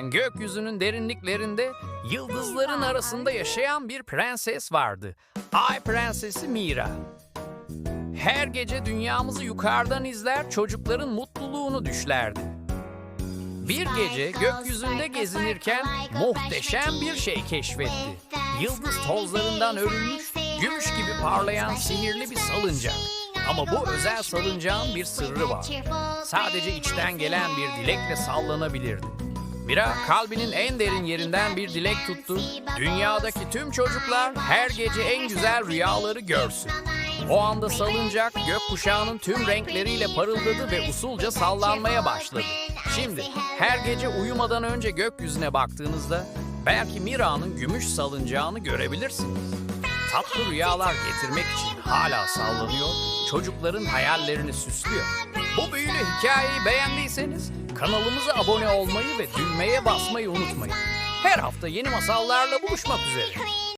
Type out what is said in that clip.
Gökyüzünün derinliklerinde yıldızların arasında yaşayan bir prenses vardı. Ay Prensesi Mira. Her gece dünyamızı yukarıdan izler, çocukların mutluluğunu düşlerdi. Bir gece gökyüzünde gezinirken muhteşem bir şey keşfetti. Yıldız tozlarından örülmüş, gümüş gibi parlayan sihirli bir salıncak. Ama bu özel salıncağın bir sırrı var. Sadece içten gelen bir dilekle sallanabilirdi. Mira kalbinin en derin yerinden bir dilek tuttu. Dünyadaki tüm çocuklar her gece en güzel rüyaları görsün. O anda salıncak gökkuşağının tüm renkleriyle parıldadı ve usulca sallanmaya başladı. Şimdi her gece uyumadan önce gökyüzüne baktığınızda belki Mira'nın gümüş salıncağını görebilirsiniz. Tatlı rüyalar getirmek için hala sallanıyor, çocukların hayallerini süslüyor. Bu büyülü hikayeyi beğendiyseniz kanalımıza abone olmayı ve düğmeye basmayı unutmayın. Her hafta yeni masallarla buluşmak üzere.